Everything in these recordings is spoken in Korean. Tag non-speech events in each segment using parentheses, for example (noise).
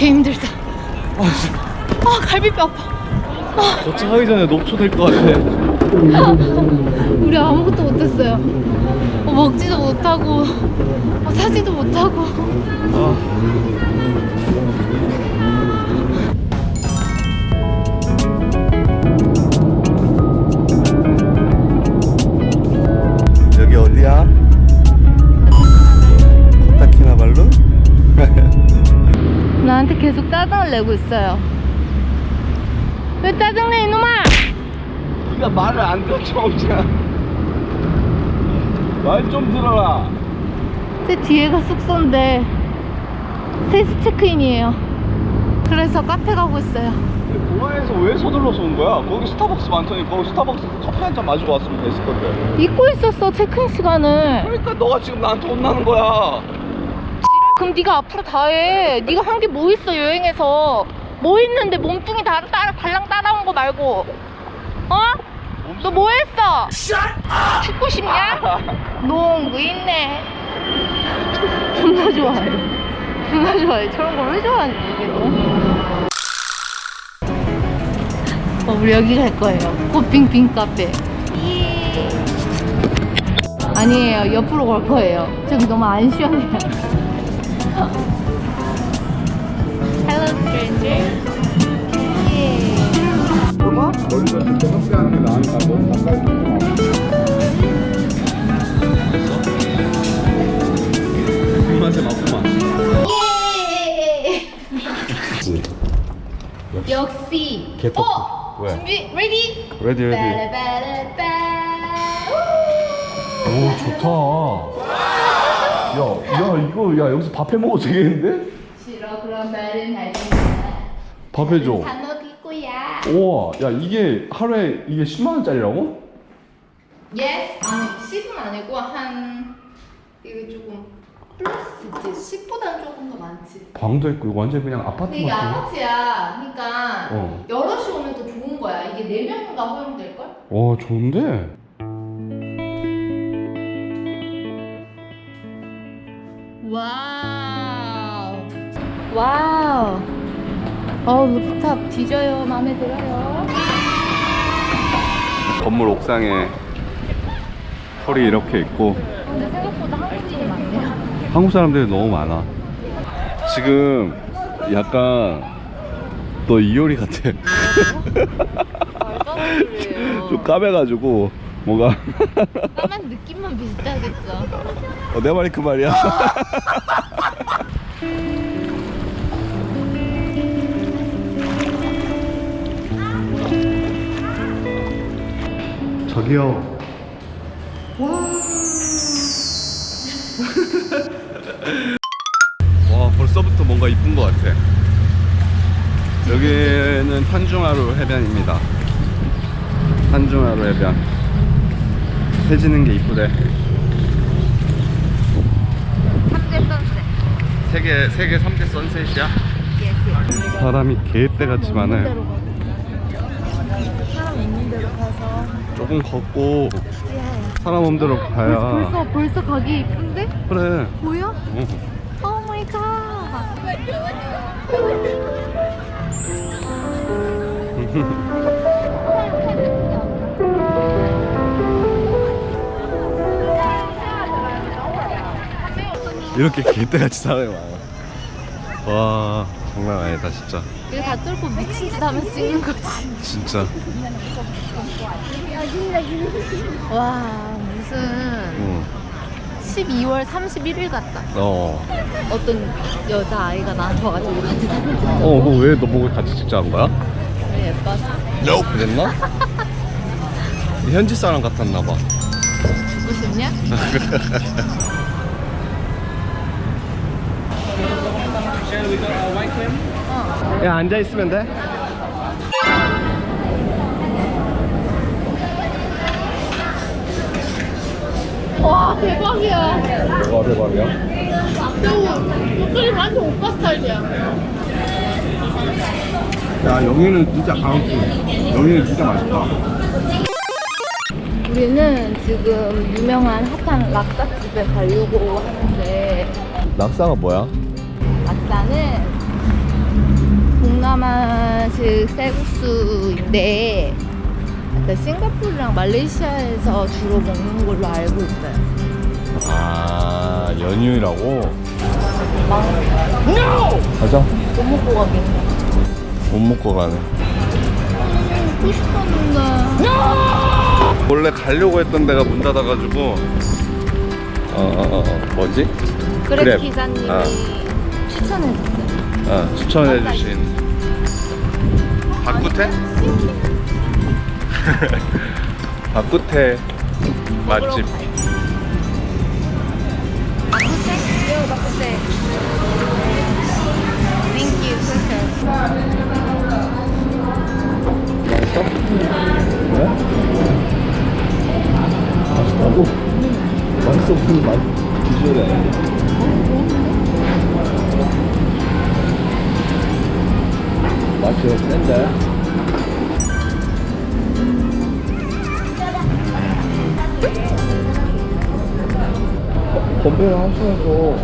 개 힘들다. 아 갈비뼈 아파. 도착하기 전에 녹초될 것 같아. (laughs) 우리 아무것도 못했어요. 어, 먹지도 못하고 어, 사지도 못하고. 여 짜증을 내고 있어요. 왜 짜증내 이놈아? 네가 말을 안 들었죠, 엄지야. 말좀 들어라. 제 뒤에가 숙소인데 3시 체크인이에요. 그래서 카페 가고 있어요. 공항에서 왜 서둘러서 온 거야? 거기 스타벅스 많더니 거기 스타벅스에서 커피 한 잔 마시고 왔으면 됐을 건데. 잊고 있었어 체크인 시간을. 그러니까 너가 지금 나한테 혼나는 거야. 그럼 네가 앞으로 다 해. 네가 한 게 뭐 있어 여행에서? 뭐 있는데 몸뚱이 다 따라 발랑 따라온 거 말고. 어? 너 뭐 했어? 죽고 싶냐? (laughs) 농구 있네. 존나 좋아해. 존나 좋아해. 저런 걸 왜 좋아하는지 모르겠네. 어, 우리 여기 갈 거예요. 꽃빙빙 카페. 예. 아니에요. 옆으로 갈 거예요. 저기 너무 안 시원해요. Hello, stranger. 예. 그만? 멀리서 섭외하는 게 나으니까 너무 가까이 좀 입맛에 맞구만. 역시. 개떡. 어, 왜? 준비, ready? 레디. 빠라바라빠. 오 좋다. 야, 야 이거 야 여기서 밥 해 먹어도 되겠는데? 싫어 그런 말은 하지 마. 밥 해줘. 다 먹을 거야. 우와, 야 이게 하루에 이게 10만 원짜리라고? Yes. 아니 10은 아니고 한 이게 조금 플러스지. 10보다는 조금 더 많지. 방도 있고 이거 완전 그냥 아파트 근데 이게 같은. 아파트야. 그러니까 어. 여럿이 오면 더 좋은 거야. 이게 네 명인가 허용될 걸? 와 좋은데? 어 루프탑 뒤져요. 마음에 들어요. 건물 옥상에 털이 이렇게 있고 근데 생각보다 한국인이 많네요. 한국 사람들이 너무 많아. 지금 약간 너 이효리 같아. 말도 안. 좀 까매가지고 뭔가 까만 느낌만 비슷하겠어. 어, 내 말이 그 말이야. (laughs) 저기요. (laughs) 와 벌써부터 뭔가 이쁜 것 같아. 여기는 탄중하루 해변입니다. 탄중하루 해변. 해지는 게 이쁘대. 3대 선셋. 세계 세계 3대 선셋이야? 사람이 개떼 같이 많아요. 가서. 조금 걷고 사람 없는 대로 가야 벌써 벌써 가기 이쁜데? 그래. 보여? 어. 오 마이 갓. 이렇게 개떼 같이 사람이 많아. 와 장난 아니다 진짜. 이거 다 뚫고 미친 짓 하면서 찍는 거지. 진짜. (laughs) 와 무슨 응. 12월 31일 같다. 어. 어떤 여자 아이가 나한테 와가지고 같이 사진 찍는 어, 그거 왜 너보고 같이 찍자는 거야? 거 예뻐서. 그랬나? 현지 사람 같았나 봐. 보고 싶냐? (laughs) 야 앉아 있으면 돼. 와 대박이야. 와 대박이야. 목소리 완전 오빠 스타일이야. 야 여기는 진짜 강수. 여기는 진짜 맛있다. 우리는 지금 유명한 핫한 락사집에 가려고 하는데 낙사가 뭐야? 락사는 동남아식 쌀국수인데 약간 싱가포르랑 말레이시아에서 주로 먹는 걸로 알고 있어요. 아 연유라고? 망, 가자 못 먹고 가겠네. 못 먹고 가네 먹고 싶었는데. 원래 가려고 했던 데가 문 닫아가지고 어 어 어 뭐지? 그래 그랩. 기사님이 아. 추천해줬어요. 아 추천해주신 박구태? (laughs) 박구태 맛집 바꾸세? 요. Thank you, perfect. 맛있다고? 맛있어 보이는 맛 비주얼이 아닌데 맛이 센데? 건배를 하시면서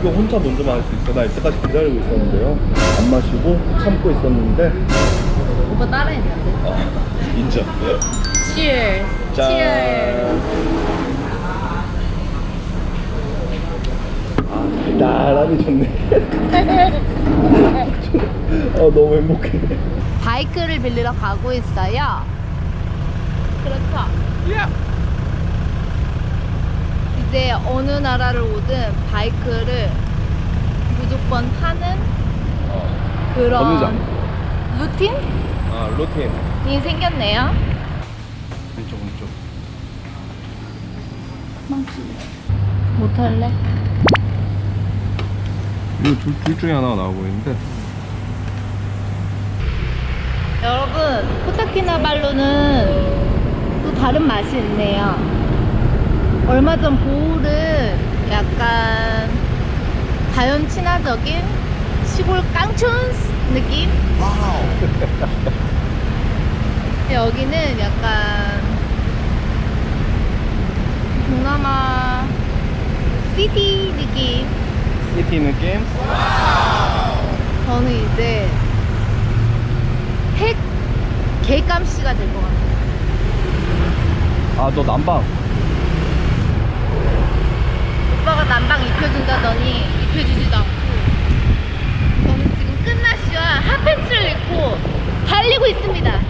이거 혼자 먼저 마실 수 있어 나 이때까지 기다리고 있었는데요 안 마시고 참고 있었는데 오빠 따라했는데. 어, 인정 Cheers. 짠. Cheers. 나란히 좋네. 아, 너무 행복해. 바이크를 빌리러 가고 있어요. 그렇죠. 이제 어느 나라를 오든 바이크를 무조건 타는 그런 법무장. 루틴이 아, 로틴. 생겼네요. 왼쪽, 왼쪽. 못 할래? 이거 둘, 둘 중에 하나가 나오고 있는데. 여러분, 코타키나발루는 또 다른 맛이 있네요. 얼마 전 보울은 약간 자연 친화적인 시골 깡촌스 느낌? 여기는 약간 동남아 시티 느낌. 시티 느낌? 저는 이제 핵 개감씨가 될 것 같아요. 아, 너 난방. 오빠가 난방 입혀준다더니 입혀주지도 않고 저는 지금 끝나시와 핫팬츠를 입고 달리고 있습니다.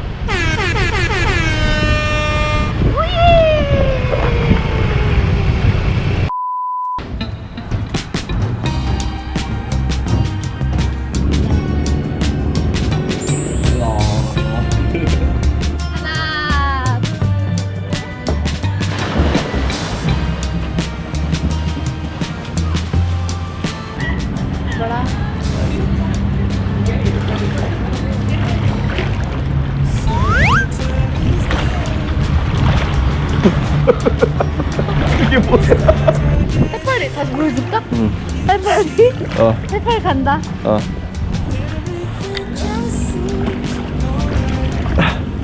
이게 뭐야? 해파리 다시 보여줄까? 응. 해파리? 어, 해파리 간다. 어.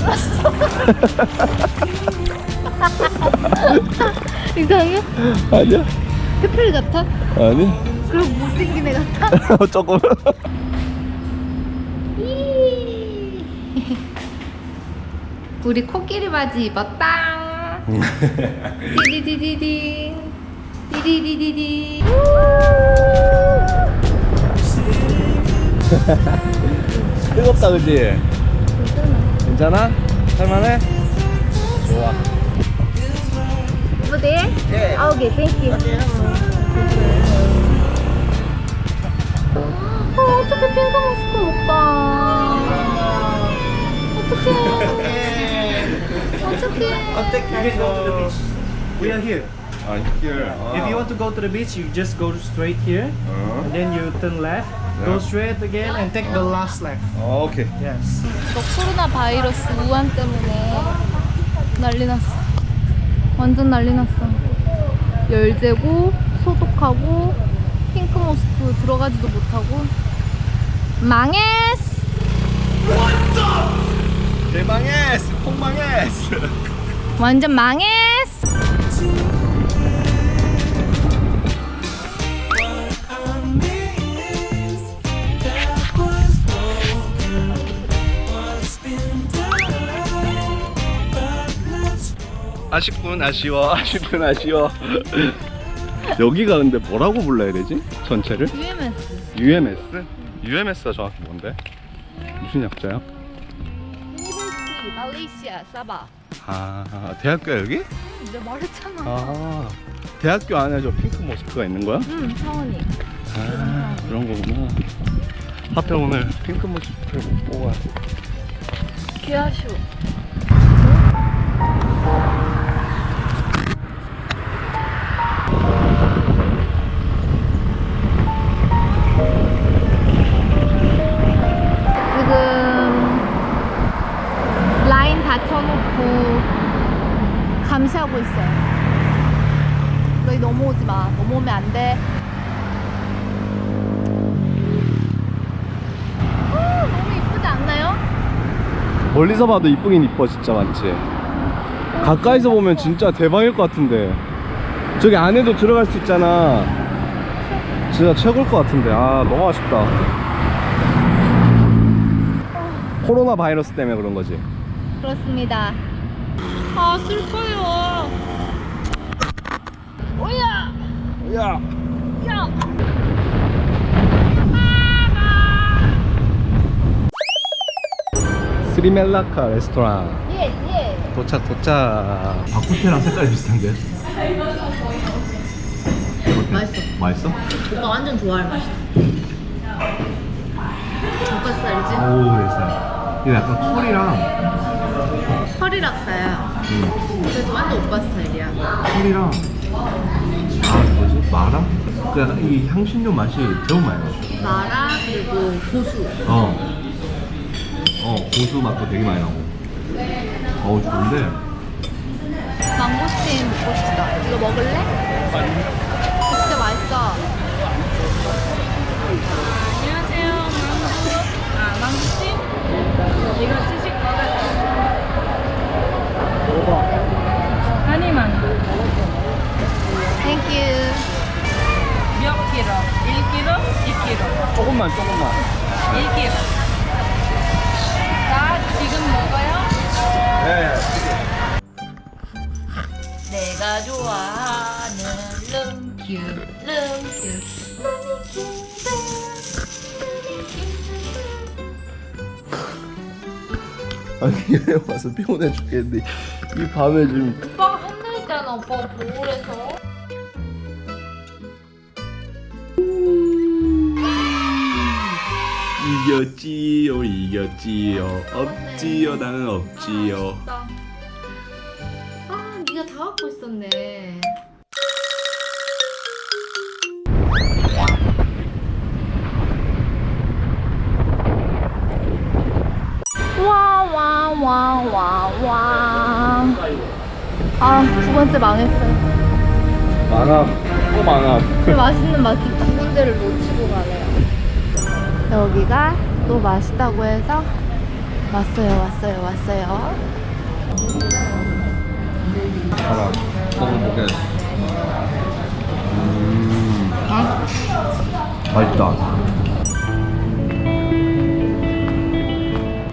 (laughs) 이상해? 아니야? 해파리 같아? 아니? 그럼 못생긴 애 같아? (laughs) 조금. (laughs) 우리 코끼리 바지 입었다. 디디디디디. 디디디디디. 뜨겁다, 그지? 괜찮아? 할만해? 좋아. Over there? 예. 아, 오케이, 땡큐. 어, 어떡해, 핑크 마스크 오빠. 어떡해. 어떡해. We are here. 아, here. If you want to go to the beach, you just go straight here, 어. and then you turn left, go straight again, and take the last left. 어, 오케이. Yes. 너 코로나 바이러스 우한 때문에 난리 났어. 완전 난리 났어. 열재고 소독하고 핑크 모스크 들어가지도 못하고 망했어. 대망했어! 폭망했어! 완전 망했어. 아쉽군 아쉬워 (laughs) 아쉽군 아쉬워 (laughs) 여기가 근데 뭐라고 불러야 되지? 전체를? UMS. UMS? UMS가 정확히 뭔데? 무슨 약자야? 말레이시아 사바. 아 대학교야 여기? 내가 말했잖아. 아 대학교 안에 저 핑크 모스크가 있는 거야? 응, 차원이. 아 그런 거구나 하필 오늘 핑크 모스크를 못 뽑아 개아쉬워. 지 쳐놓고 감시하고 있어요. 너희 넘어오지 마. 넘어오면 안 돼. 아, 너무 이쁘지 않나요? 멀리서 봐도 이쁘긴 이뻐 진짜 많지 가까이서 보면 진짜 대박일 것 같은데 저기 안에도 들어갈 수 있잖아 진짜 최고일 것 같은데 아 너무 아쉽다 코로나 바이러스 때문에 그런 거지 그렇습니다. 아 슬퍼요. 오야, 야 야. 스리멜라카 레스토랑 예, 예. 도착 도착 바쿠테랑 색깔이 비슷한데 맛있어. 맛있어? 오빠 완전 좋아할 맛이다. 돈가스알이지? 오 그래서 이거 약간 털이랑 털이락사야. 음, 그래서 완전 오빠 스타일이야. 털이랑 아 뭐지? 마라? 그 약간 이 향신료 맛이 너무 많이 나 마라 그리고 고수. 어. 어, 고수 맛도 되게 많이 나고. 어우, 좋은데? 망고스틴 먹고 싶다. 이거 먹을래? 진짜 맛있어. 안녕하세요. 망고. 아, 망고스틴? 이거 거라서. 한이만. 땡큐. 몇 킬로? 1킬로? 2킬로? 조금만, 조금만. 1킬로. 나 지금 먹어요? 네. 내가 좋아하는 름큐, 름큐. 아니, 여행 (laughs) 와서 피곤해 죽겠는데, 이 밤에 좀. 오빠가 한다 했잖아. 오빠가 보울해서. 이겼지요, 이겼지요. 없지요, 나는 없지요. 아, 네가 다 갖고 있었네. 아, 두 번째 망했어요. 망함, 또 망함. 그 맛있는 맛집 두 군데를 놓치고 가네요. 여기가 또 맛있다고 해서 왔어요, 왔어요, 왔어요. 봐라, 먹어보게. 음, 맛있다.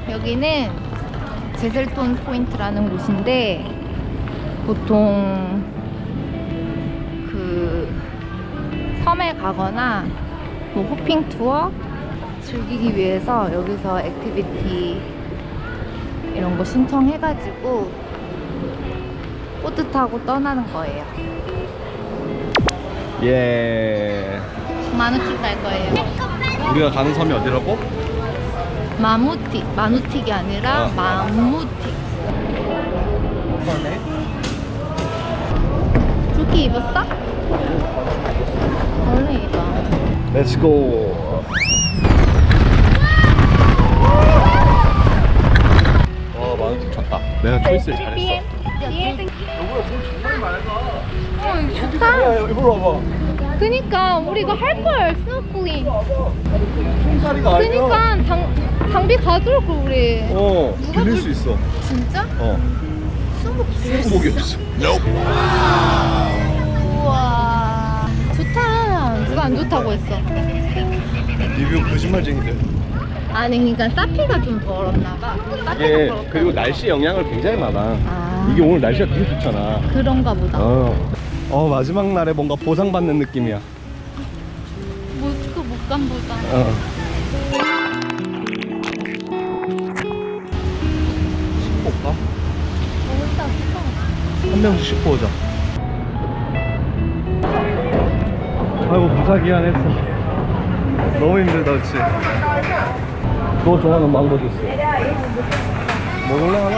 여기는 제셀톤 포인트라는 곳인데 보통 그 섬에 가거나 뭐 호핑 투어 즐기기 위해서 여기서 액티비티 이런 거 신청해가지고 보트 타고 떠나는 거예요. 예. 마누틱 갈 거예요. 우리가 가는 섬이 어디라고? 마무틱, 마누틱이 아니라 아. 마무틱. 조끼 입었어? 얼른 입어. 렛츠고. 와, 만원씩 쳤다. 내가 초이스를 잘했어. 여보야, 돈 정말 많아. 어, 이거 좋다. 야, 이리로 와봐. 그니까 우리 이거 할 걸, 스노클링. 총살이가 아니야. 그니까 장, 장비 가져올 걸 우리. 어, 누가 빌릴 불- 수 있어. 진짜? 어. 스무 수영복 입고 목이 없어. 우와 좋다 누가 안 좋다고 했어 리뷰 거짓말쟁이들. 아니 그러니까 사피가 좀 덜었나 봐 사피가 이게 덜었다 그리고 날씨 영향을 굉장히 많아. 아. 이게 오늘 날씨가 되게 좋잖아. 그런가 보다 어. 어 마지막 날에 뭔가 보상받는 느낌이야. 모스크 목감 보다 어. 한 명씩 씹고 오자. 아이고 무사기한 했어. 너무 힘들다, 그치? 너 좋아하는 망고 주스. 먹을래 하나?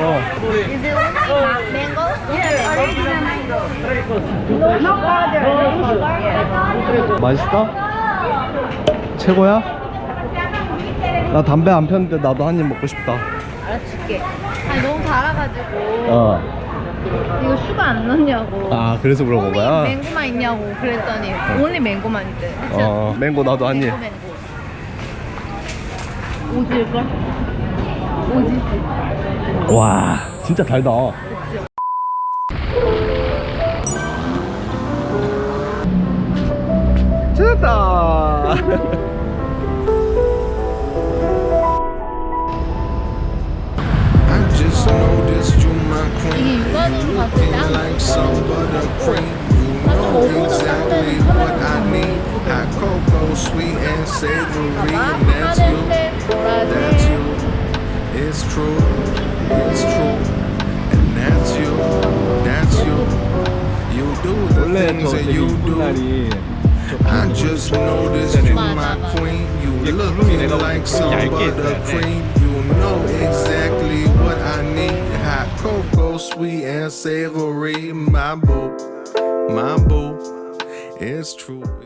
어. 맛있어? 최고야? 나 담배 안 폈는데 나도 한 입 먹고 싶다. 알아줄게 아니 너무 달아가지고 어. 이거 슈가 안 넣냐고 아, 그래서 물어본 거야? 맹고만 있냐고 그랬더니 오늘 맹고만 있대? 어, 맹고 나도 한 입. 맹고 맹고 오질걸? 오지 와, 진짜 달다. 찾았다. (laughs) 이게 육아는 You 같이 looking 짱 like some buttercream. You know exactly what I need. Hot cocoa, sweet and savory, and that's you. That's 보라색 you. It's true. It's true. And that's you. That's you. You do the 원래 things 저 that 되게 you 이쁜 do. 날이 I just noticed you my queen. You 이게 구름이 looking 내가 like 보기엔 some 얇게 있어야 돼. buttercream. You know exactly what I need. Hot sweet and savory. My boo, my boo. It's true.